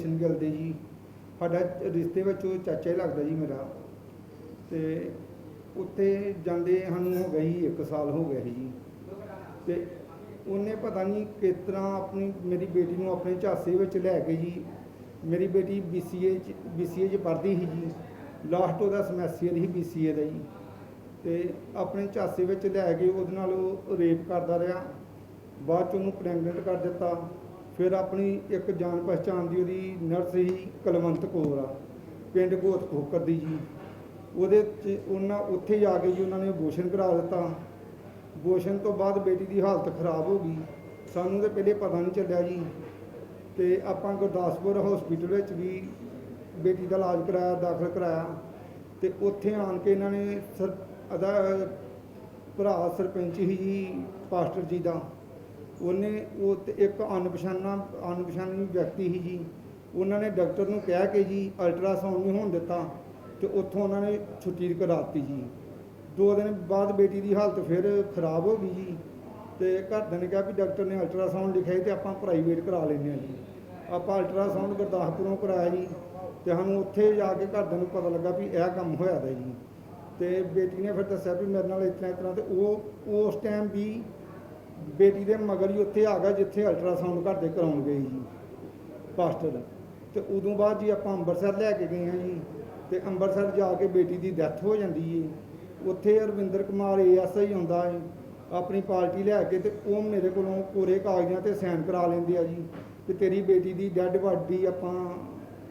ਜਸ਼ਨ ਗਿੱਲ ਦੇ ਜੀ। ਸਾਡਾ ਰਿਸ਼ਤੇ ਵਿੱਚ ਉਹ ਚਾਚਾ ਹੀ ਲੱਗਦਾ ਜੀ ਮੇਰਾ। ਤੇ ਉੱਥੇ ਜਾਂਦੇ ਸਾਨੂੰ ਹੋ ਗਈ ਸੀ 1 ਸਾਲ ਹੋ ਗਿਆ ਸੀ ਜੀ। ਤੇ ਉਹਨੇ ਪਤਾ ਨਹੀਂ ਕਿਸ ਤਰ੍ਹਾਂ ਆਪਣੀ, ਮੇਰੀ ਬੇਟੀ ਨੂੰ ਆਪਣੇ ਝਾਸੇ ਵਿੱਚ ਲੈ ਕੇ ਜੀ। ਮੇਰੀ ਬੇਟੀ BCA ਚ BCA ਚ ਪੜ੍ਹਦੀ ਸੀ ਜੀ। ਲਾਸਟ ਉਹਦਾ ਸਮੈਸਟਰ ਸੀ BCA ਦਾ ਜੀ। ਤੇ ਆਪਣੇ ਝਾਸੇ ਵਿੱਚ ਲੈ ਕੇ ਉਹਦੇ ਨਾਲ ਉਹ ਰੇਪ ਕਰਦਾ ਰਿਹਾ। ਬਾਅਦ ਚ ਉਹਨੂੰ ਪ੍ਰੈਗਨੈਂਟ ਕਰ ਦਿੱਤਾ। ਫਿਰ ਆਪਣੀ ਇੱਕ ਜਾਣ ਪਛਾਣ ਦੀ ਉਹਦੀ ਨਰਸ ਸੀ ਕਲਵੰਤ ਕੌਰ ਆ, ਪਿੰਡ ਗੋਤ ਖੋਕਰ ਦੀ ਜੀ। ਉਹਦੇ ਚ ਉਹਨਾਂ, ਉੱਥੇ ਜਾ ਕੇ ਜੀ ਉਹਨਾਂ ਨੇ ਅਬੋਰਸ਼ਨ ਕਰਾ ਦਿੱਤਾ। ਅਬੋਰਸ਼ਨ ਤੋਂ ਬਾਅਦ ਬੇਟੀ ਦੀ ਹਾਲਤ ਖਰਾਬ ਹੋ ਗਈ। ਸਾਨੂੰ ਤਾਂ ਪਹਿਲੇ ਪਤਾ ਨਹੀਂ ਚੱਲਿਆ ਜੀ। ਤੇ ਆਪਾਂ ਗੁਰਦਾਸਪੁਰ ਹਸਪੀਟਲ ਵਿੱਚ ਵੀ ਬੇਟੀ ਦਾ ਇਲਾਜ ਕਰਾਇਆ, ਦਾਖਲ ਕਰਾਇਆ। ਤੇ ਉੱਥੇ ਆਣ ਕੇ ਇਹਨਾਂ ਨੇ ਸਰ ਅਦਾ ਭਰਾ ਸਰਪੰਚ ਹੀ ਜੀ, ਪਾਸਟਰ ਜੀ ਦਾ। ਉਹਨੇ ਉਹ ਤੇ ਇੱਕ ਅਣਪਛਾਣਾ ਅਣਪਛਾਣੀ ਵਿਅਕਤੀ ਸੀ ਜੀ। ਉਹਨਾਂ ਨੇ ਡਾਕਟਰ ਨੂੰ ਕਹਿ ਕੇ ਜੀ, ਅਲਟਰਾਸਾਊਂਡ ਨਹੀਂ ਹੋਣ ਦਿੱਤਾ ਤੇ ਉੱਥੋਂ ਉਹਨਾਂ ਨੇ ਛੁੱਟੀ ਕਰਾਤੀ ਜੀ। ਦੋ ਦਿਨ ਬਾਅਦ ਬੇਟੀ ਦੀ ਹਾਲਤ ਫਿਰ ਖਰਾਬ ਹੋ ਗਈ ਜੀ ਤੇ ਘਰਦਿਆਂ ਨੇ ਕਿਹਾ ਵੀ ਡਾਕਟਰ ਨੇ ਅਲਟਰਾਸਾਊਂਡ ਲਿਖਿਆ ਸੀ ਤੇ ਆਪਾਂ ਪ੍ਰਾਈਵੇਟ ਕਰਾ ਲੈਂਦੇ ਹਾਂ ਜੀ। ਆਪਾਂ ਅਲਟਰਾਸਾਊਂਡ ਗੁਰਦਾਸਪੁਰੋਂ ਕਰਾਇਆ ਜੀ ਤੇ ਸਾਨੂੰ ਉੱਥੇ ਜਾ ਕੇ ਘਰਦਿਆਂ ਨੂੰ ਪਤਾ ਲੱਗਾ ਵੀ ਇਹ ਕੰਮ ਹੋਇਆ ਦਾ ਜੀ। ਤੇ ਬੇਟੀ ਨੇ ਫਿਰ ਦੱਸਿਆ ਵੀ ਮੇਰੇ ਨਾਲ ਇਸ ਤਰ੍ਹਾਂ ਇਸ ਤਰ੍ਹਾਂ ਤੇ ਉਹ, ਉਸ ਟਾਈਮ ਵੀ ਬੇਟੀ ਦੇ ਮਗਰ ਹੀ ਉੱਥੇ ਆ ਗਿਆ ਜਿੱਥੇ ਅਲਟਰਾਸਾਊਂਡ ਘਰ ਦੇ ਕਰਾਉਣ ਗਏ ਜੀ ਪਾਸਟਰ। ਤੇ ਉਦੋਂ ਬਾਅਦ ਜੀ ਆਪਾਂ ਅੰਮ੍ਰਿਤਸਰ ਲੈ ਕੇ ਗਏ ਹਾਂ ਜੀ। ਤੇ ਅੰਮ੍ਰਿਤਸਰ ਜਾ ਕੇ ਬੇਟੀ ਦੀ ਡੈਥ ਹੋ ਜਾਂਦੀ ਏ। ਉੱਥੇ ਰਵਿੰਦਰ ਕੁਮਾਰ ਏਐਸਆਈ ਹੁੰਦਾ ਏ। ਆਪਣੀ ਪਾਰਟੀ ਲੈ ਕੇ ਤੇ ਉਹ ਮੇਰੇ ਕੋਲੋਂ ਕੋਰੇ ਕਾਗਜ਼ਾਂ ਤੇ ਸਾਈਨ ਕਰਾ ਲੈਂਦੇ ਆ ਜੀ। ਕਿ ਤੇਰੀ ਬੇਟੀ ਦੀ ਡੈੱਡ ਬਾਡੀ ਆਪਾਂ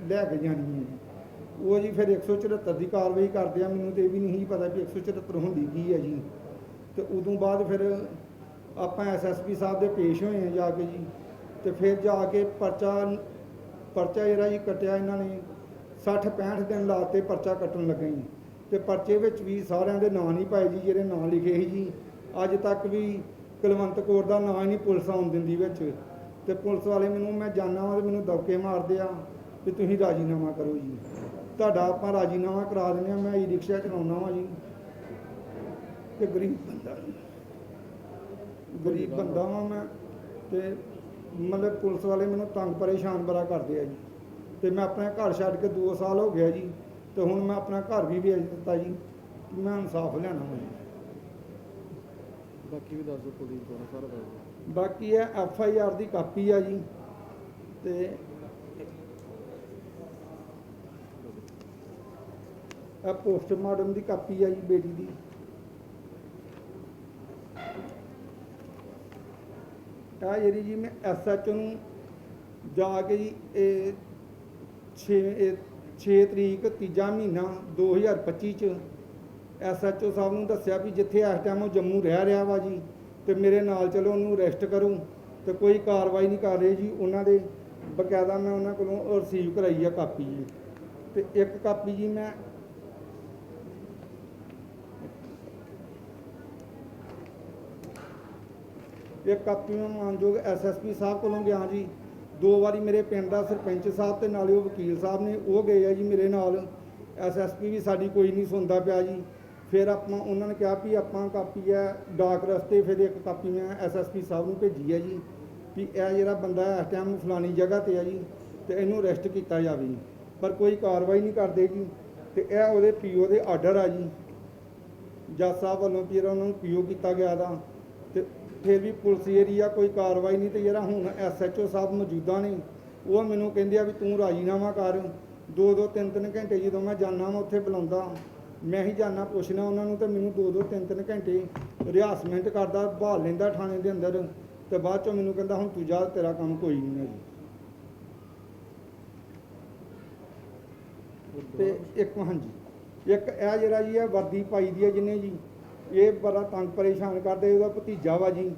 ਲੈ ਕੇ ਜਾਣੀ ਹੈ ਉਹ ਜੀ ਫਿਰ 174 ਦੀ ਕਾਰਵਾਈ ਕਰਦੇ ਆ। ਮੈਨੂੰ ਤੇ ਇਹ ਵੀ ਨਹੀਂ ਪਤਾ ਵੀ 174 ਹੁੰਦੀ ਕੀ ਹੈ ਜੀ। ਤੇ ਉਦੋਂ ਬਾਅਦ ਫਿਰ ਆਪਾਂ ਐਸਐਸਪੀ ਸਾਹਿਬ ਦੇ ਪੇਸ਼ ਹੋਏ ਆ ਜਾ ਕੇ ਜੀ। ਤੇ ਫਿਰ ਜਾ ਕੇ ਪਰਚਾ ਪਰਚਾ ਜਿਹੜਾ ਜੀ ਕੱਟਿਆ ਇਹਨਾਂ ਨੇ 60 65 ਦਿਨ ਲਾਤੇ ਪਰਚਾ ਕੱਟਣ ਲੱਗੇ ਜੀ। ਤੇ ਪਰਚੇ ਵਿੱਚ ਵੀ ਸਾਰਿਆਂ ਦੇ ਨਾਂ ਨਹੀਂ ਪਾਏ ਜੀ, ਜਿਹੜੇ ਨਾਂ ਲਿਖੇ ਸੀ ਜੀ। ਅੱਜ ਤੱਕ ਵੀ ਕੁਲਵੰਤ ਕੌਰ ਦਾ ਨਾਂ ਹੀ ਨਹੀਂ ਪੁਲਿਸ ਆਉਣ ਦਿੰਦੀ ਵਿੱਚ। ਤੇ ਪੁਲਿਸ ਵਾਲੇ ਮੈਨੂੰ, ਮੈਂ ਜਾਣਾ ਵਾਂ ਤੇ ਮੈਨੂੰ ਦਬਕੇ ਮਾਰਦੇ ਆ ਵੀ ਤੁਸੀਂ ਰਾਜੀਨਾਮਾ ਕਰੋ ਜੀ। ਤੁਹਾਡਾ ਆਪਾਂ ਰਾਜੀਨਾਮਾ ਕਰਾ ਦਿੰਦੇ ਆ, ਮੈਂ ਈ ਰਿਕਸ਼ਾ ਚਲਾਉਣਾ ਵਾਂ ਜੀ। ਤੇ ਗਰੀਬ ਬੰਦਾ ਜੀ। ਗਰੀਬ ਬੰਦਾ ਵਾਂ ਮੈਂ ਤੇ ਮਤਲਬ ਪੁਲਿਸ ਵਾਲੇ ਮੈਨੂੰ ਤੰਗ ਪਰੇਸ਼ਾਨ ਬੜਾ ਕਰਦੇ ਆ ਜੀ। ਤੇ ਮੈਂ ਆਪਣਾ ਘਰ ਛੱਡ ਕੇ 2 ਸਾਲ ਹੋ ਗਿਆ ਜੀ ਤੇ ਹੁਣ ਮੈਂ ਆਪਣਾ ਘਰ ਵੀ ਵੇਚ ਦਿੱਤਾ ਜੀ। ਮੈਂ ਇਨਸਾਫ ਲੈਣਾ ਜੀ। ਬਾਕੀ ਵੀ ਦੱਸ ਦਿਓ ਪੁਲਿਸ ਕੋਲ ਸਾਰਾ ਦੱਸ ਬਾਕੀ ਇਹ ਐਫ ਆਈ ਆਰ ਦੀ ਕਾਪੀ ਆ ਜੀ ਤੇ ਇਹ ਪੋਸਟਮਾਰਟਮ ਦੀ ਕਾਪੀ ਆ ਜੀ ਬੇਟੀ ਦੀ। ਆ ਜਿਹੜੀ ਜੀ ਮੈਂ ਐਸ ਐਚ ਨੂੰ ਜਾ ਕੇ ਜੀ ਇਹ 6 6 ਤਰੀਕ ਤੀਜਾ ਮਹੀਨਾ 2025 ਚ ਐਸਐਚਓ ਸਾਹਿਬ ਨੂੰ ਦੱਸਿਆ ਵੀ ਜਿੱਥੇ ਇਸ ਟਾਈਮ ਉਹ ਜੰਮੂ ਰਹਿ ਰਿਹਾ ਵਾ ਜੀ, ਤੇ ਮੇਰੇ ਨਾਲ ਚਲੋ, ਉਹਨੂੰ ਅਰੈਸਟ ਕਰੋ, ਤੇ ਕੋਈ ਕਾਰਵਾਈ ਨਹੀਂ ਕਰ ਰਹੇ ਜੀ ਉਹਨਾਂ ਦੇ, ਬਕਾਇਦਾ ਮੈਂ ਉਹਨਾਂ ਕੋਲੋਂ ਰਿਸੀਵ ਕਰਾਈ ਆ ਕਾਪੀ ਜੀ। ਤੇ ਇੱਕ ਕਾਪੀ ਜੀ ਮੈਂ ਇੱਕ ਕਾਪੀ ਮੈਂ ਮਾਨਯੋਗ ਐਸਐਸਪੀ ਸਾਹਿਬ ਕੋਲੋਂ ਗਿਆ ਜੀ। ਦੋ ਵਾਰੀ ਮੇਰੇ ਪਿੰਡ ਦਾ ਸਰਪੰਚ ਸਾਹਿਬ ਤੇ ਨਾਲੇ ਉਹ ਵਕੀਲ ਸਾਹਿਬ ਨੇ, ਉਹ ਗਏ ਆ ਜੀ ਮੇਰੇ ਨਾਲ। ਐਸਐਸਪੀ ਵੀ ਸਾਡੀ ਕੋਈ ਨਹੀਂ ਸੁਣਦਾ ਪਿਆ ਜੀ। ਫਿਰ ਆਪਾਂ ਉਹਨਾਂ ਨੇ ਕਿਹਾ ਵੀ ਆਪਾਂ ਕਾਪੀ ਹੈ, ਡਾਕ ਰਸਤੇ ਫਿਰ ਇੱਕ ਕਾਪੀ ਮੈਂ ਐਸਐਸਪੀ ਸਾਹਿਬ ਨੂੰ ਭੇਜੀ ਹੈ ਜੀ। ਵੀ ਇਹ ਜਿਹੜਾ ਬੰਦਾ ਇਸ ਟਾਈਮ ਫਲਾਨੀ ਜਗ੍ਹਾ ਤੇ ਆ ਜੀ, ਤੇ ਇਹਨੂੰ ਅਰੈਸਟ ਕੀਤਾ ਜਾਵੇ ਜੀ। ਪਰ ਕੋਈ ਕਾਰਵਾਈ ਨਹੀਂ ਕਰਦੇ ਜੀ। ਤੇ ਇਹ ਉਹਦੇ ਪੀਓ ਦੇ ਆਰਡਰ ਆ ਜੀ। ਜੱਜ ਸਾਹਿਬ ਵੱਲੋਂ ਵੀ ਜਿਹੜਾ ਉਹਨਾਂ ਨੂੰ ਪੀਓ ਕੀਤਾ ਗਿਆ ਦਾ। ਤੇ ਫਿਰ ਵੀ ਪੁਲਿਸ ਏਰੀਆ ਕੋਈ ਕਾਰਵਾਈ ਨਹੀਂ ਤੇ ਜਿਹੜਾ ਹੁਣ ਐਸਐਚਓ ਸਾਹਿਬ ਮੌਜੂਦਾ ਨੇ, ਉਹ ਮੈਨੂੰ ਕਹਿੰਦੇ ਆ ਵੀ ਤੂੰ ਰਾਜੀਨਾਮਾ ਕਰ। ਦੋ ਦੋ ਤਿੰਨ ਤਿੰਨ ਘੰਟੇ ਜਦੋਂ ਮੈਂ ਜਾਣਾ ਮੈਂ ਉੱਥੇ ਬੁਲਾਉਂਦਾ, ਮੈਂ ਹੀ ਜਾਣਾ ਪੁੱਛਣਾ ਉਹਨਾਂ ਨੂੰ ਤੇ ਮੈਨੂੰ ਦੋ ਦੋ ਤਿੰਨ ਤਿੰਨ ਘੰਟੇ ਰਿਹਾਸਮੈਂਟ ਕਰਦਾ, ਬਹਾਲ ਲੈਂਦਾ ਥਾਣੇ ਦੇ ਅੰਦਰ ਤੇ ਬਾਅਦ ਚੋਂ ਮੈਨੂੰ ਕਹਿੰਦਾ ਹੁਣ ਤੂੰ ਜਾ, ਤੇਰਾ ਕੰਮ ਕੋਈ ਨਹੀਂ ਹੈ ਜੀ। ਤੇ ਇੱਕ, ਹਾਂਜੀ, ਇੱਕ ਇਹ ਜਿਹੜਾ ਜੀ ਹੈ ਵਰਦੀ ਪਾਈ ਦੀ ਹੈ ਜਿਹਨੇ ਜੀ ਇਹ ਬੜਾ ਤੰਗ ਪਰੇਸ਼ਾਨ ਕਰਦੇ, ਉਹਦਾ ਭਤੀਜਾ ਵਾ ਜੀ।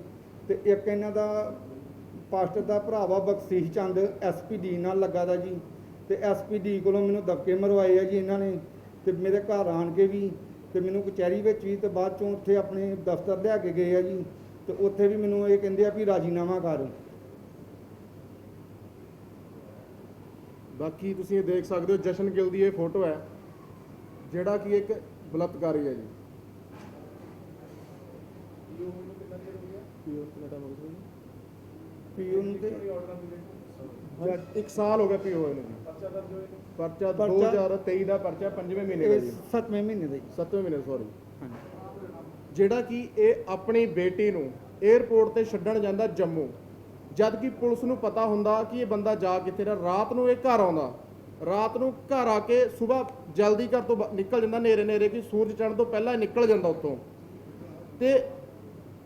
ਤੇ ਇੱਕ ਇਹਨਾਂ ਦਾ ਪਾਸਟਰ ਦਾ ਭਰਾਵਾ ਬਖਸ਼ੀਸ਼ ਚੰਦ ਐਸਪੀਡੀ ਨਾਲ ਲੱਗਾ ਦਾ ਜੀ। ਤੇ ਐਸਪੀਡੀ ਕੋਲੋਂ ਮੈਨੂੰ ਦਬਕੇ ਮਰਵਾਏ ਆ ਜੀ ਇਹਨਾਂ ਨੇ। ਤੇ ਮੇਰੇ ਘਰ ਆਣ ਕੇ ਵੀ, ਤੇ ਮੈਨੂੰ ਕਚਹਿਰੀ ਵਿੱਚ ਵੀ ਤੇ ਬਾਅਦ ਚੋਂ ਉੱਥੇ ਆਪਣੇ ਦਫ਼ਤਰ ਲਿਆ ਕੇ ਗਏ ਆ ਜੀ। ਤੇ ਉੱਥੇ ਵੀ ਮੈਨੂੰ ਇਹ ਕਹਿੰਦੇ ਆ ਵੀ ਰਾਜੀਨਾਮਾ ਕਰ। ਬਾਕੀ ਤੁਸੀਂ ਇਹ ਦੇਖ ਸਕਦੇ ਹੋ, ਜਸ਼ਨ ਗਿੱਲ ਦੀ ਇਹ ਫੋਟੋ ਹੈ, ਜਿਹੜਾ ਕਿ ਇੱਕ ਬਲਤਕਾਰੀ ਹੈ ਜੀ। ਪੀਓ ਨੂੰ ਤੇ? ਜੱਜ ਇੱਕ ਸਾਲ ਹੋ ਗਿਆ ਪੀਓ ਹੋਏ ਨੂੰ ਜੀ। ਪਰਚਾ ਪਰਚਾ- 2023 ਦਾ ਪਰਚਾ ਪੰਜਵੇਂ ਮਹੀਨੇ ਦਾ ਜੀ। 7ਵੇਂ ਮਹੀਨੇ ਦਾ ਜੀ। ਸੱਤਵੇਂ ਮਹੀਨੇ ਸੌਰੀ ਹਾਂਜੀ। ਜਿਹੜਾ ਕਿ ਇਹ ਆਪਣੀ ਬੇਟੀ ਨੂੰ 에ਅਰਪੋਰਟ ਤੇ ਛੱਡਣ ਜਾਂਦਾ ਜੰਮੂ। ਜਦ ਕਿ ਪੁਲਿਸ ਨੂੰ ਪਤਾ ਹੁੰਦਾ ਕਿ ਇਹ ਬੰਦਾ ਜਾ ਕਿੱਥੇ ਰਿਹਾ। ਰਾਤ ਨੂੰ ਇਹ ਘਰ ਆਉਂਦਾ। ਰਾਤ ਨੂੰ ਘਰ ਆ ਕੇ ਸਵੇਰ ਜਲਦੀ ਘਰ ਤੋਂ ਨਿਕਲ ਜਾਂਦਾ। ਨੇਰੇ ਨੇਰੇ ਕਿ ਸੂਰਜ ਚੜ੍ਹਨ ਤੋਂ ਪਹਿਲਾਂ ਨਿਕਲ ਜਾਂਦਾ ਉੱਥੋਂ। ਤੇ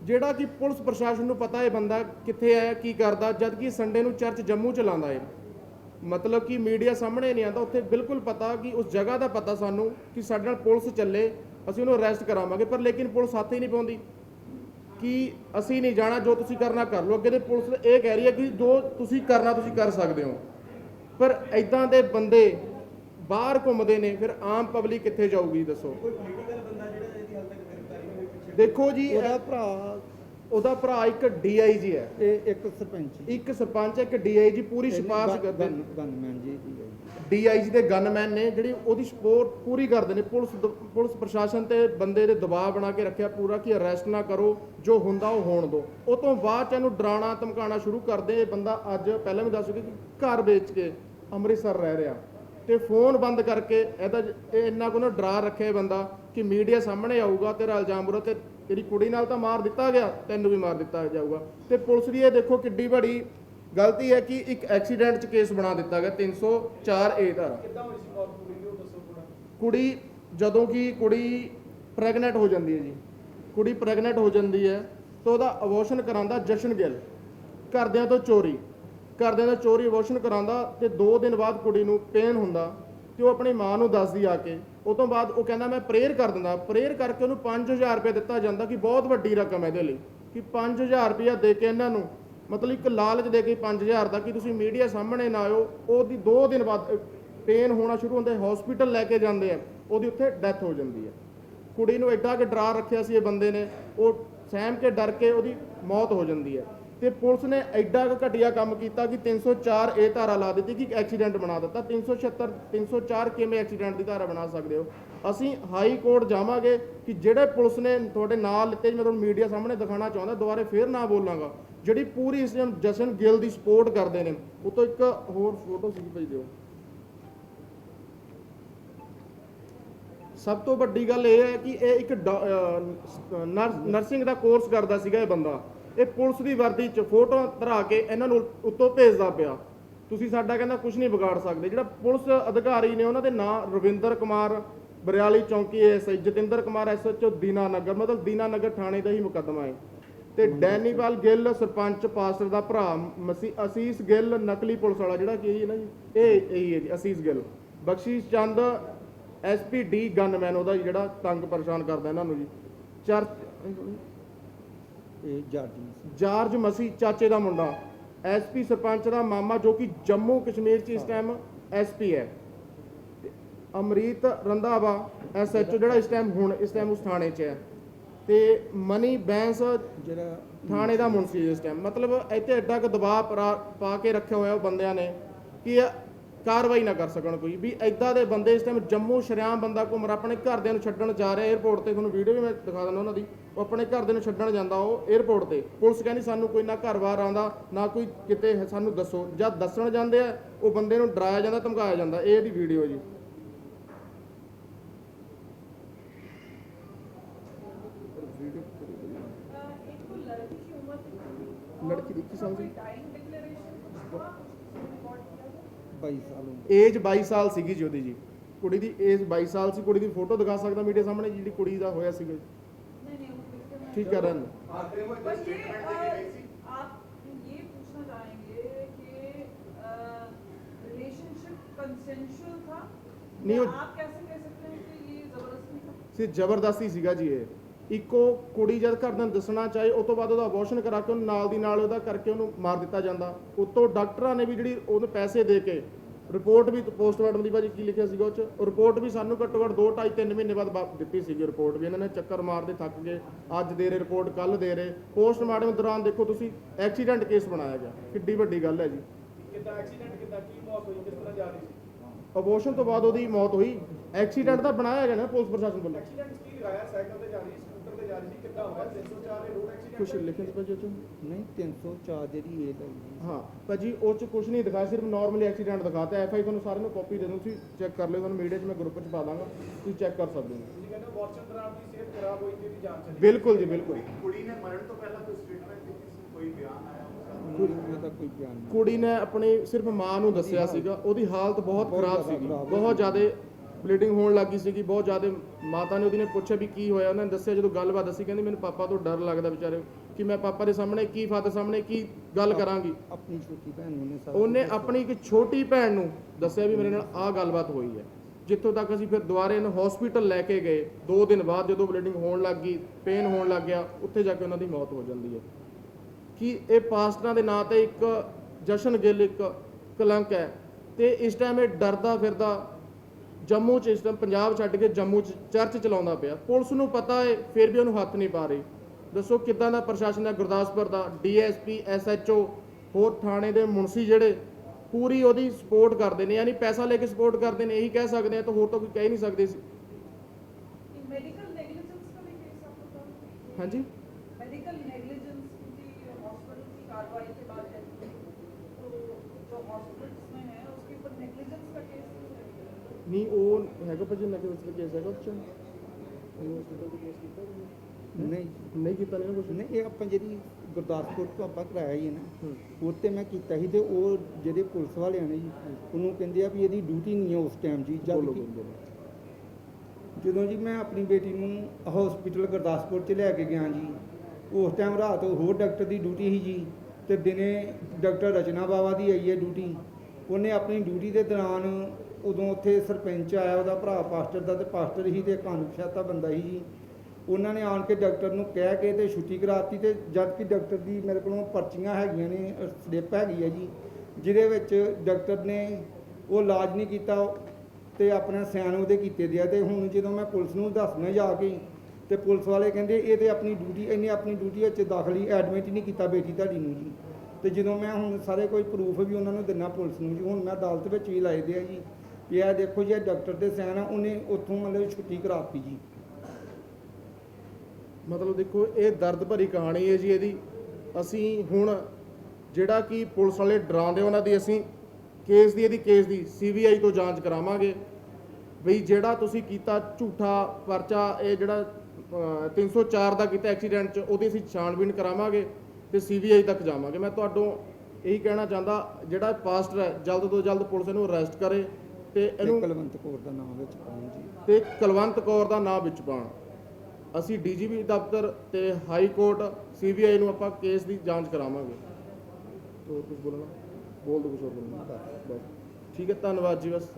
ਜਿਹੜਾ ਕਿ ਪੁਲਿਸ ਪ੍ਰਸ਼ਾਸਨ ਨੂੰ ਪਤਾ ਇਹ ਬੰਦਾ ਕਿੱਥੇ ਆਇਆ, ਕੀ ਕਰਦਾ ਜਦ ਕਿ ਸੰਡੇ ਨੂੰ ਚਰਚ ਜੰਮੂ ਚ ਲਾਉਂਦਾ ਹੈ। ਮਤਲਬ ਕਿ ਮੀਡੀਆ ਸਾਹਮਣੇ ਨਹੀਂ ਆਉਂਦਾ ਉੱਥੇ ਬਿਲਕੁਲ ਪਤਾ ਕਿ ਉਸ ਜਗ੍ਹਾ ਦਾ ਪਤਾ ਸਾਨੂੰ ਕਿ ਸਾਡੇ ਨਾਲ ਪੁਲਿਸ ਚੱਲੇ, ਅਸੀਂ ਉਹਨੂੰ ਅਰੈਸਟ ਕਰਾਵਾਂਗੇ, ਪਰ ਲੇਕਿਨ ਪੁਲਿਸ ਹੱਥ ਹੀ ਨਹੀਂ ਪਾਉਂਦੀ। ਕਿ ਅਸੀਂ ਨਹੀਂ ਜਾਣਾ, ਜੋ ਤੁਸੀਂ ਕਰਨਾ ਕਰ ਲਓ। ਅੱਗੇ ਤੇ ਪੁਲਿਸ ਇਹ ਕਹਿ ਰਹੀ ਹੈ ਕਿ ਜੋ ਤੁਸੀਂ ਕਰਨਾ, ਤੁਸੀਂ ਕਰ ਸਕਦੇ ਹੋ। ਪਰ ਐਦਾਂ ਦੇ ਬੰਦੇ ਬਾਹਰ ਘੁੰਮਦੇ ਨੇ, ਫਿਰ ਆਮ ਪਬਲਿਕ ਕਿੱਥੇ ਜਾਊਗੀ, ਦੱਸੋ? ਦੇਖੋ ਜੀ ਉਹਦਾ ਭਰਾ ਉਹਦਾ ਭਰਾ ਇੱਕ ਡੀਆਈਜੀ ਹੈ। ਇਹ ਇੱਕ ਸਰਪੰਚ। ਇੱਕ ਸਰਪੰਚ ਇੱਕ ਡੀਆਈਜੀ ਪੂਰੀ ਸਿਫਾਰਿਸ਼ ਕਰਦੇ ਨੇ। ਗਨਮੈਨ ਜੀ ਡੀਆਈਜੀ ਦੇ ਗਨਮੈਨ ਨੇ ਜਿਹੜੀ ਉਹਦੀ ਸਪੋਰਟ ਪੂਰੀ ਕਰਦੇ ਨੇ। ਪੁਲਿਸ ਦ- ਪੁਲਿਸ ਪ੍ਰਸ਼ਾਸਨ ਤੇ ਬੰਦੇ ਦੇ ਦਬਾਅ ਬਣਾ ਕੇ ਰੱਖਿਆ ਪੂਰਾ ਕਿ ਅਰੈਸਟ ਨਾ ਕਰੋ ਜੋ ਹੁੰਦਾ ਉਹ ਹੋਣ ਦਿਓ। ਉਹ ਤੋਂ ਬਾਅਦ ਚ ਇਹਨੂੰ ਡਰਾਉਣਾ ਧਮਕਾਉਣਾ ਸ਼ੁਰੂ ਕਰਦੇ ਇਹ ਬੰਦਾ ਅੱਜ ਪਹਿਲਾਂ ਵੀ ਦੱਸ ਚੁੱਕੇ ਕਿ ਘਰ ਵੇਚ ਕੇ ਅੰਮ੍ਰਿਤਸਰ ਰਹਿ ਰਿਹਾ। ਤੇ ਫੋਨ ਬੰਦ ਕਰਕੇ ਇਹਦਾ ਇਹ ਇੰਨਾ ਕੁ ਨਾ ਡਰਾ ਰੱਖਿਆ ਬੰਦਾ ਕਿ ਮੀਡੀਆ ਸਾਹਮਣੇ ਆਊਗਾ ਤੇਰਾ ਇਲਜ਼ਾਮ ਬੁਰਾ ਤੇ ਤੇਰੀ ਕੁੜੀ ਨਾਲ ਤਾਂ ਮਾਰ ਦਿੱਤਾ ਗਿਆ ਤੈਨੂੰ ਵੀ ਮਾਰ ਦਿੱਤਾ ਜਾਊਗਾ। ਤੇ ਪੁਲਿਸ ਦੀ ਇਹ ਦੇਖੋ ਕਿੱਡੀ ਬੜੀ ਗਲਤੀ ਹੈ ਕਿ ਇੱਕ ਐਕਸੀਡੈਂਟ 'ਚ ਕੇਸ ਬਣਾ ਦਿੱਤਾ ਗਿਆ 304 ਏ ਧਾਰਾ ਕੁੜੀ ਜਦੋਂ ਕਿ ਕੁੜੀ ਪ੍ਰੈਗਨੈਂਟ ਹੋ ਜਾਂਦੀ ਹੈ ਜੀ। ਕੁੜੀ ਪ੍ਰੈਗਨੈਂਟ ਹੋ ਜਾਂਦੀ ਹੈ ਤਾਂ ਉਹਦਾ ਅਬੋਰਸ਼ਨ ਕਰਾਉਂਦਾ ਜਸ਼ਨ ਗਿੱਲ ਘਰਦਿਆਂ ਤੋਂ ਚੋਰੀ। ਘਰਦਿਆਂ ਦਾ ਚੋਰੀ ਅਬੋਰਸ਼ਨ ਕਰਾਉਂਦਾ ਤੇ 2 ਦਿਨ ਬਾਅਦ ਕੁੜੀ ਨੂੰ ਪੇਨ ਹੁੰਦਾ ਤੇ ਉਹ ਆਪਣੀ ਮਾਂ ਨੂੰ ਦੱਸਦੀ ਆ ਕੇ। ਉਹ ਤੋਂ ਬਾਅਦ ਉਹ ਕਹਿੰਦਾ, ਮੈਂ ਪ੍ਰੇਅਰ ਕਰ ਦਿੰਦਾ। ਪ੍ਰੇਅਰ ਕਰਕੇ ਉਹਨੂੰ 5000 ਰੁਪਏ ਦਿੱਤਾ ਜਾਂਦਾ ਕਿ ਬਹੁਤ ਵੱਡੀ ਰਕਮ ਹੈ ਇਹਦੇ ਲਈ। ਕਿ 5000 ਰੁਪਇਆ ਦੇ ਕੇ ਇਹਨਾਂ ਨੂੰ, ਮਤਲਬ ਇੱਕ ਲਾਲਚ ਦੇ ਕੇ 5000 ਦਾ, ਕਿ ਤੁਸੀਂ ਮੀਡੀਆ ਸਾਹਮਣੇ ਨਾ ਆਇਓ। ਉਹਦੀ 2 ਦਿਨ ਬਾਅਦ ਪੇਨ ਹੋਣਾ ਸ਼ੁਰੂ ਹੁੰਦਾ ਹਸਪੀਟਲ ਲੈ ਕੇ ਜਾਂਦੇ ਆ। ਉਹਦੀ ਉੱਥੇ ਡੈਥ ਹੋ ਜਾਂਦੀ ਹੈ। ਕੁੜੀ ਨੂੰ ਐਡਾ ਕਿ ਡਰਾ ਰੱਖਿਆ ਸੀ ਇਹ ਬੰਦੇ ਨੇ। ਉਹ ਸਹਿਮ ਕੇ ਡਰ ਕੇ ਉਹਦੀ ਮੌਤ ਹੋ ਜਾਂਦੀ ਹੈ। ਤੇ ਪੁਲਿਸ ਨੇ ਐਡਾ ਕੁ ਘਟੀਆ ਕੰਮ ਕੀਤਾ ਕਿ 304 ਇਹ ਧਾਰਾ ਲਾ ਦਿੱਤੀ ਕਿ ਐਕਸੀਡੈਂਟ ਬਣਾ ਦਿੱਤਾ। 376 304 ਕਿਵੇਂ ਐਕਸੀਡੈਂਟ ਦੀ ਧਾਰਾ ਬਣਾ ਸਕਦੇ ਹੋ? ਅਸੀਂ ਹਾਈ ਕੋਰਟ ਜਾਵਾਂਗੇ ਕਿ ਜਿਹੜੇ ਪੁਲਿਸ ਨੇ ਤੁਹਾਡੇ ਨਾਲ ਲਿੱਤੇ, ਮੈਂ ਤੁਹਾਨੂੰ ਮੀਡੀਆ ਸਾਹਮਣੇ ਦਿਖਾਉਣਾ ਚਾਹੁੰਦਾ, ਦੁਬਾਰੇ ਫੇਰ ਨਾ ਬੋਲਾਂਗਾ। ਜਿਹੜੀ ਪੂਰੀ ਇਸ ਜਸ਼ਨ ਗਿੱਲ ਦੀ ਸਪੋਰਟ ਕਰਦੇ ਨੇ ਉਹ ਤੋਂ ਇੱਕ ਹੋਰ ਫੋਟੋ ਸੀ ਭੇਜ ਦਿਓ। ਸਭ ਤੋਂ ਵੱਡੀ ਗੱਲ ਇਹ ਹੈ ਕਿ ਇਹ ਇੱਕ ਡਾ- ਨਰਸਿੰਗ ਦਾ ਕੋਰਸ ਕਰਦਾ ਸੀਗਾ ਇਹ ਬੰਦਾ। ਇਹ ਪੁਲਿਸ ਦੀ ਵਰਦੀ 'ਚ ਫੋਟੋ ਧਰਾ ਕੇ ਇਹਨਾਂ ਨੂੰ ਉੱਤੋਂ ਭੇਜਦਾ ਪਿਆ। ਤੁਸੀਂ ਸਾਡਾ ਕਹਿੰਦਾ ਕੁਝ ਨਹੀਂ ਵਿਗਾੜ ਸਕਦੇ। ਜਿਹੜਾ ਪੁਲਿਸ ਅਧਿਕਾਰੀ ਨੇ ਉਹਨਾਂ ਦੇ ਨਾਂ ਰਵਿੰਦਰ ਕੁਮਾਰ ਬਰਿਆਲੀ ਚੌਂਕੀ ਐਸਆਈ ਜਤਿੰਦਰ ਕੁਮਾਰ ਐਸਐਚਓ ਦੀਨਾਨਗਰ ਮਤਲਬ ਦੀਨਾਨਗਰ ਥਾਣੇ ਦਾ ਹੀ ਮੁਕੱਦਮਾ ਹੈ। ਤੇ ਡੈਨੀਵਾਲ ਗਿੱਲ ਸਰਪੰਚ ਪਾਸਟਰ ਦਾ ਭਰਾ ਅਸੀਸ ਗਿੱਲ ਨਕਲੀ ਪੁਲਿਸ ਵਾਲਾ ਜਿਹੜਾ ਕੀ ਹੈ ਨਾ ਜੀ? ਇਹ ਇਹੀ ਹੈ ਜੀ ਅਸੀਸ ਗਿੱਲ। ਬਖਸ਼ੀਸ਼ ਚੰਦ ਐਸਪੀਡੀ ਗਨਮੈਨ ਉਹਦਾ ਜਿਹੜਾ ਤੰਗ ਪਰੇਸ਼ਾਨ ਕਰਦਾ ਇਹਨਾਂ ਨੂੰ ਜੀ। ਚਰਚ ਇਹ ਜਾਰਜੀ ਜਾਰਜ ਮਸੀ ਚਾਚੇ ਦਾ ਮੁੰਡਾ। ਐਸਪੀ ਸਰਪੰਚ ਦਾ ਮਾਮਾ ਜੋ ਕਿ ਜੰਮੂ ਕਸ਼ਮੀਰ 'ਚ ਇਸ ਟਾਈਮ ਐਸਪੀ ਹੈ। ਅਮਰੀਤ ਰੰਧਾਵਾ ਐਸਐਚਓ ਜਿਹੜਾ ਇਸ ਟਾਈਮ ਹੁਣ ਇਸ ਟਾਈਮ ਉਸ ਥਾਣੇ 'ਚ ਹੈ। ਤੇ ਮਨੀ ਬੈਂਸ ਜਿਹੜਾ ਥਾਣੇ ਦਾ ਮੁਨਸੀ ਇਸ ਟਾਈਮ ਮਤਲਬ ਇੱਥੇ ਐਡਾ ਕੁ ਦਬਾਅ ਪਾ ਕੇ ਰੱਖਿਆ ਹੋਇਆ ਉਹ ਬੰਦਿਆਂ ਨੇ ਕਿ ਕਾਰਵਾਈ ਨਾ ਕਰ ਸਕਣ ਕੋਈ। ਵੀ ਐਦਾਂ ਦੇ ਬੰਦੇ ਇਸ ਟਾਈਮ ਜੰਮੂ ਸ਼ਰਿਆਮ ਬੰਦਾ ਘੁੰਮ ਰਿਹਾ ਆਪਣੇ ਘਰਦਿਆਂ ਨੂੰ ਛੱਡਣ ਜਾ ਰਿਹਾ 에어ਪੋਰਟ ਤੇ। ਤੁਹਾਨੂੰ ਵੀਡੀਓ ਵੀ ਮੈਂ ਦਿਖਾ ਦਿੰਦਾ ਉਹਨਾਂ ਦੀ। ਉਹ ਆਪਣੇ ਘਰਦਿਆਂ ਨੂੰ ਛੱਡਣ ਜਾਂਦਾ ਉਹ 에어ਪੋਰਟ ਤੇ। ਪੁਲਿਸ ਕਹਿੰਦੀ ਸਾਨੂੰ ਕੋਈ ਨਾ ਘਰ-ਬਾਰ ਆਉਂਦਾ ਨਾ ਕੋਈ ਕਿਤੇ ਸਾਨੂੰ ਦੱਸੋ। ਜਦ ਦੱਸਣ ਜਾਂਦੇ ਆ ਉਹ ਬੰਦੇ ਨੂੰ ਡਰਾਇਆ ਜਾਂਦਾ ਧਮਕਾਇਆ ਜਾਂਦਾ। ਇਹ ਇਹਦੀ ਵੀਡੀਓ ਜੀ। ਲੜਕੀ ਦੀ ਕੀ ਸਮਝੀ? 22 ਸਾਲ ਉਮਰ ਏਜ 22 ਸਾਲ ਸੀਗੀ ਜੀ ਉਹਦੀ ਜੀ ਕੁੜੀ ਦੀ ਏਜ 22 ਸਾਲ ਸੀ ਕੁੜੀ ਦੀ ਫੋਟੋ ਦਿਖਾ ਸਕਦਾ ਮੀਡੀਆ ਸਾਹਮਣੇ ਜਿਹੜੀ ਕੁੜੀ ਦਾ ਹੋਇਆ ਸੀਗਾ नहीं नहीं वो बिल्कुल नहीं। ਠੀਕ ਹੈ ਰਨ बस ये अ, आप ये पूछना चाहेंगे कि रिलेशनशिप कंसेंशुअल था नहीं, या वो- आप कैसे कह सकते हैं कि ये जबरदस्ती था ਸੀ ਜ਼ਬਰਦਸਤੀ ਸੀਗਾ ਜੀ ਇਹ ਇੱਕੋ ਕੁੜੀ ਜਦ ਘਰਦਿਆਂ ਨੂੰ ਦੱਸਣਾ ਚਾਹੇ ਉਸ ਤੋਂ ਬਾਅਦ ਉਹਦਾ ਅਬੋਰਸ਼ਨ ਕਰਾ ਕੇ ਉਹਨੂੰ ਨਾਲ ਦੀ ਨਾਲ ਉਹਦਾ ਕਰਕੇ ਉਹਨੂੰ ਮਾਰ ਦਿੱਤਾ ਜਾਂਦਾ। ਉਤੋਂ ਡਾਕਟਰਾਂ ਨੇ ਵੀ ਜਿਹੜੀ ਉਹਨੂੰ ਪੈਸੇ ਦੇ ਕੇ ਰਿਪੋਰਟ ਵੀ ਪੋਸਟਮਾਰਟਮ ਦੀ ਭਾਜੀ ਕੀ ਲਿਖਿਆ ਸੀਗਾ ਉਹ ਚ? ਰਿਪੋਰਟ ਵੀ ਸਾਨੂੰ ਘੱਟੋ ਘੱਟ 2 2.5 3 ਮਹੀਨੇ ਬਾਅਦ ਦਿੱਤੀ ਸੀਗੀ ਰਿਪੋਰਟ ਵੀ। ਇਹਨਾਂ ਨੇ ਚੱਕਰ ਮਾਰਦੇ ਥੱਕ ਗਏ। ਅੱਜ ਦੇ ਰਹੇ ਰਿਪੋਰਟ ਕੱਲ ਦੇ ਰਹੇ। ਪੋਸਟਮਾਰਟਮ ਦੌਰਾਨ ਦੇਖੋ ਤੁਸੀਂ ਐਕਸੀਡੈਂਟ ਕੇਸ ਬਣਾਇਆ ਗਿਆ। ਕਿੱਡੀ ਵੱਡੀ ਗੱਲ ਹੈ ਜੀ। ਕਿੱਦਾਂ ਐਕਸੀਡੈਂਟ ਕਿੱਦਾਂ ਕੀ ਮੌਤ ਹੋਈ ਕਿਸ ਤਰ੍ਹਾਂ ਜਾ ਰਹੀ ਸੀ? ਅਬੋਰਸ਼ਨ ਤੋਂ ਬਾਅਦ ਉਹਦੀ ਮੌਤ ਹੋਈ। ਐਕਸੀਡੈਂਟ ਤਾਂ ਬਣਾਇਆ ਗਿਆ ਨਾ ਪੁਲਿਸ ਪ੍ਰਸ਼ਾਸਨ ਵੱਲੋਂ। ਐਕਸੀਡੈਂਟ ਕੀ ਲਗਾਇਆ? ਸਾਈਕਲ ਤੇ ਜਾ ਰਹੀ ਸੀ। ਸਕੂਟਰ ਤੇ ਜਾ ਜਾ ਰਹੀ ਸੀ ਕਿੱਦਾਂ ਹੋਇਆ 304 ਰੋਡ ਐਕਸੀਡੈਂਟ ਕੁਛ ਲਿਖਣ ਉਹ 'ਚ ਨਹੀਂ 304 ਜਿਹੜੀ ਇਹ ਤਾਂ ਹਾਂ। ਭਾਜੀ ਉਹ ਚ ਕੁਝ ਨਹੀਂ ਦਿਖਾਇਆ ਸਿਰਫ ਨਾਰਮਲੀ ਐਕਸੀਡੈਂਟ ਦਿਖਾਤਾ। ਐਫ ਆਈ ਤੁਹਾਨੂੰ ਸਾਰਿਆਂ ਨੂੰ ਕਾਪੀ ਦੇ ਦੂੰ ਤੁਸੀਂ ਚੈੱਕ ਕਰ ਲਿਓ ਤੁਹਾਨੂੰ ਮੀਡੀਆ 'ਚ ਮੈਂ ਗਰੁੱਪ 'ਚ ਪਾ ਦਾਂਗਾ। ਤੁਸੀਂ ਚੈੱਕ ਕਰ ਸਕਦੇ ਹੋ। ਤੁਸੀਂ ਕਹਿੰਦੇ ਵਾਚਨ ਦੌਰਾਨ ਦੀ ਸਿਹਤ ਖਰਾਬ ਹੋਈ ਤੇ ਦੀ ਜਾਂਚ ਚੱਲੀ ਬਿਲਕੁਲ ਜੀ ਬਿਲਕੁਲ। ਕੁੜੀ ਨੇ ਮਰਨ ਤੋਂ ਪਹਿਲਾਂ ਕੋਈ ਸਟੇਟਮੈਂਟ ਦਿੱਤੀ ਸੀ? ਕੋਈ ਬਿਆਨ ਆਇਆ ਉਸ ਦਾ ਉਹਦਾ ਕੋਈ ਬਿਆਨ ਨਹੀਂ। ਕੁੜੀ ਨੇ ਆਪਣੀ ਸਿਰਫ ਮਾਂ ਨੂੰ ਦੱਸਿਆ ਸੀਗਾ। ਉਹਦੀ ਹਾਲਤ ਬਹੁਤ ਖਰਾਬ ਸੀਗੀ। ਬਹੁਤ ਜ਼ਿਆਦਾ ਬਲੀਡਿੰਗ ਹੋਣ ਲੱਗੀ ਸੀਗੀ ਬਹੁਤ ਜ਼ਿਆਦਾ ਮਾਤਾ ਨੇ ਉਹਦੀ ਨੇ ਪੁੱਛਿਆ ਵੀ ਕੀ ਹੋਇਆ ਉਹਨਾਂ ਨੇ ਦੱਸਿਆ ਜਦੋਂ ਗੱਲਬਾਤ ਦੱਸੀ ਕਹਿੰਦੀ ਮੈਨੂੰ ਪਾਪਾ ਤੋਂ ਡਰ ਲੱਗਦਾ ਵਿਚਾਰੇ ਕਿ ਮੈਂ ਪਾਪਾ ਦੇ ਸਾਹਮਣੇ ਕੀ ਫਾਦਰ ਸਾਹਮਣੇ ਕੀ ਗੱਲ ਕਰਾਂਗੀ ਆਪਣੀ ਛੋਟੀ ਭੈਣ ਨੂੰ ਉਹਨੇ ਸਾਰਾ ਉਹਨੇ। ਆਪਣੀ ਇੱਕ ਛੋਟੀ ਭੈਣ ਨੂੰ ਦੱਸਿਆ ਵੀ ਮੇਰੇ ਨਾਲ ਆਹ ਗੱਲਬਾਤ ਹੋਈ ਹੈ ਜਿੱਥੋਂ ਤੱਕ ਅਸੀਂ ਫਿਰ ਦੁਬਾਰੇ ਇਹਨੂੰ ਹਸਪੀਟਲ ਲੈ ਕੇ ਗਏ 2 ਦਿਨ ਬਾਅਦ ਜਦੋਂ ਬਲੀਡਿੰਗ ਹੋਣ ਲੱਗ ਗਈ ਪੇਨ ਹੋਣ ਲੱਗ ਗਿਆ ਉੱਥੇ ਜਾ ਕੇ ਉਹਨਾਂ ਦੀ ਮੌਤ ਹੋ ਜਾਂਦੀ ਹੈ ਕਿ ਇਹ ਪਾਸਟਰਾਂ ਦੇ ਨਾਂ ਤੇ ਇੱਕ ਜਸ਼ਨ ਗਿੱਲ ਇੱਕ ਕਲੰਕ ਹੈ ਤੇ ਇਸ ਟਾਈਮ ਇਹ ਡਰਦਾ ਫਿਰਦਾ ਜੰਮੂ ਚ ਇਸ ਟਾਈਮ ਪੰਜਾਬ ਛੱਡ ਕੇ ਜੰਮੂ ਚ ਚਰਚ ਚਲਾਉਂਦਾ ਪਿਆ। ਪੁਲਿਸ ਨੂੰ ਪਤਾ ਹੈ ਫਿਰ ਵੀ ਉਹਨੂੰ ਹੱਥ ਨਹੀਂ ਪਾ ਰਹੀ। ਦੱਸੋ ਕਿੱਦਾਂ ਦਾ ਪ੍ਰਸ਼ਾਸਨ ਹੈ ਗੁਰਦਾਸਪੁਰ ਦਾ? ਡੀਐਸਪੀ ਐਸਐਚਓ ਹੋਰ ਥਾਣੇ ਦੇ ਮੁੰਸੀ ਜਿਹੜੇ ਪੂਰੀ ਉਹਦੀ ਸਪੋਰਟ ਕਰਦੇ ਨੇ ਯਾਨੀ ਪੈਸਾ ਲੈ ਕੇ ਸਪੋਰਟ ਕਰਦੇ ਨੇ ਇਹੀ ਕਹਿ ਸਕਦੇ ਆ ਤਾਂ ਹੋਰ ਤਾਂ ਕੋਈ ਕਹਿ ਨਹੀਂ ਸਕਦੇ ਸੀ। ਹਾਂਜੀ? ਨਹੀਂ ਉਹ ਹੈਗਾ ਭਾਜੀ ਨਕੇ ਵਿੱਚ ਕੇਸ ਹੈਗਾ ਉੱਚ? ਨਹੀਂ। ਨਹੀਂ ਕੀਤਾ ਨਹੀਂ ਕੁਝ ਨਹੀਂ ਇਹ ਆਪਾਂ ਜਿਹੜੀ ਗੁਰਦਾਸਪੁਰ ਤੋਂ ਆਪਾਂ ਕਰਾਇਆ ਹੀ ਹੈ ਨਾ ਹੂੰ। ਉਹ ਤੇ ਮੈਂ ਕੀਤਾ ਸੀ ਤੇ ਉਹ ਜਿਹੜੇ ਪੁਲਿਸ ਵਾਲਿਆਂ ਨੇ ਜੀ ਉਹਨੂੰ ਕਹਿੰਦੇ ਆ ਵੀ ਇਹਦੀ ਡਿਊਟੀ ਨਹੀਂ ਹੈ ਉਸ ਟਾਈਮ ਜੀ ਜਦ ਕਿ ਜਦੋਂ ਜੀ ਮੈਂ ਆਪਣੀ ਬੇਟੀ ਨੂੰ ਹਸਪੀਟਲ ਗੁਰਦਾਸਪੁਰ ਚ ਲੈ ਕੇ ਗਿਆ ਜੀ ਉਸ ਟਾਈਮ ਰਾਤ ਹੋਰ ਡਾਕਟਰ ਦੀ ਡਿਊਟੀ ਸੀ ਜੀ ਤੇ ਦਿਨੇ ਡਾਕਟਰ ਰਚਨਾ ਬਾਵਾ ਦੀ ਆਈ ਹੈ ਡਿਊਟੀ ਉਹਨੇ ਆਪਣੀ ਡਿਊਟੀ ਦੇ ਦੌਰਾਨ ਉਦੋਂ ਉੱਥੇ ਸਰਪੰਚ ਆਇਆ, ਉਹਦਾ ਭਰਾ ਪਾਸਟਰ ਦਾ ਤੇ ਪਾਸਟਰ ਹੀ ਤੇ ਕਾਨੂੰਸ਼ਾਤਾ ਬੰਦਾ ਹੀ। ਜੀ ਉਹਨਾਂ ਨੇ ਆਣ ਕੇ ਡਾਕਟਰ ਨੂੰ ਕਹਿ ਕੇ ਤੇ ਛੁੱਟੀ ਕਰਾਤੀ ਤੇ ਜਦ ਕਿ ਡਾਕਟਰ ਦੀ ਮੇਰੇ ਕੋਲੋਂ ਪਰਚੀਆਂ ਹੈਗੀਆਂ ਨੇ ਸਲਿੱਪ ਹੈਗੀ ਹੈ ਜੀ, ਜਿਹਦੇ ਵਿੱਚ ਡਾਕਟਰ ਨੇ ਉਹ ਇਲਾਜ ਨਹੀਂ ਕੀਤਾ ਤੇ ਆਪਣਾ ਸਿਆਣ ਉਹਦੇ ਕੀਤੇ ਦਿਆ ਤੇ ਹੁਣ ਜਦੋਂ ਮੈਂ ਪੁਲਿਸ ਨੂੰ ਦੱਸਣਾ ਜਾ ਕੇ ਤੇ ਪੁਲਿਸ ਵਾਲੇ ਕਹਿੰਦੇ ਇਹ ਤੇ ਆਪਣੀ ਡਿਊਟੀ, ਇਹਨੇ ਆਪਣੀ ਡਿਊਟੀ ਵਿੱਚ ਦਾਖਲੀ ਐਡਮਿਟ ਨਹੀਂ ਕੀਤਾ ਬੇਟੀ ਤੁਹਾਡੀ ਨੂੰ ਜੀ। ਤੇ ਜਦੋਂ ਮੈਂ ਹੁਣ ਸਾਰੇ ਕੋਈ ਪ੍ਰੂਫ ਵੀ ਉਹਨਾਂ ਨੂੰ ਦਿੰਨਾ ਪੁਲਿਸ ਨੂੰ ਜੀ, ਹੁਣ ਮੈਂ ਅਦਾਲਤ ਵਿੱਚ ਵੀ ਲਾਏ ਦੇ ਆ ਜੀ। ਵੀ ਇਹ ਦੇਖੋ ਜੀ ਇਹ ਡਾਕਟਰ ਦੇ ਸਿਆਣ ਆ ਉਹਨੇ ਉੱਥੋਂ ਮਤਲਬ ਛੁੱਟੀ ਕਰਾਤੀ ਜੀ। ਮਤਲਬ ਦੇਖੋ ਇਹ ਦਰਦ ਭਰੀ ਕਹਾਣੀ ਹੈ ਜੀ ਇਹਦੀ। ਅਸੀਂ ਹੁਣ ਜਿਹੜਾ ਕਿ ਪੁਲਿਸ ਵਾਲੇ ਡਰਾਉਂਦੇ ਉਹਨਾਂ ਦੀ ਅਸੀਂ ਕੇਸ ਦੀ ਇਹਦੀ ਕੇਸ ਦੀ ਸੀਬੀਆਈ ਤੋਂ ਜਾਂਚ ਕਰਾਵਾਂਗੇ। ਵੀ ਜਿਹੜਾ ਤੁਸੀਂ ਕੀਤਾ ਝੂਠਾ ਪਰਚਾ ਇਹ ਜਿਹੜਾ ਅਹ, 304 ਦਾ ਕੀਤਾ ਐਕਸੀਡੈਂਟ ਚ ਉਹਦੀ ਅਸੀਂ ਛਾਣਬੀਣ ਕਰਾਵਾਂਗੇ ਤੇ ਸੀਬੀਆਈ ਤੱਕ ਜਾਵਾਂਗੇ। ਮੈਂ ਤੁਹਾਡੋਂ ਇਹੀ ਕਹਿਣਾ ਚਾਹੁੰਦਾ ਜਿਹੜਾ ਪਾਸਟਰ ਹੈ ਜਲਦ ਤੋਂ ਜਲਦ ਪੁਲਿਸ ਇਹਨੂੰ ਅਰੈਸਟ ਕਰੇ। ਤੇ ਇਹਨੂੰ ਕੁਲਵੰਤ ਕੌਰ ਦਾ ਨਾਮ ਵਿੱਚ ਪਾਉਣ ਜੀ। ਤੇ ਕੁਲਵੰਤ ਕੌਰ ਦਾ ਨਾਮ ਵਿੱਚ ਪਾਉਣ। ਅਸੀਂ ਡੀਜੀਪੀ ਦਫ਼ਤਰ ਤੇ ਹਾਈ ਕੋਰਟ ਸੀਬੀਆਈ ਨੂੰ ਆਪਾਂ ਕੇਸ ਦੀ ਜਾਂਚ ਕਰਾਵਾਂਗੇ। ਹੋਰ ਕੁਝ ਬੋਲਣਾ? ਬੋਲ ਦੋ ਕੁਝ ਹੋਰ ਬੋਲਣਾ। ਬਸ। ਠੀਕ ਹੈ ਧੰਨਵਾਦ ਜੀ ਬਸ।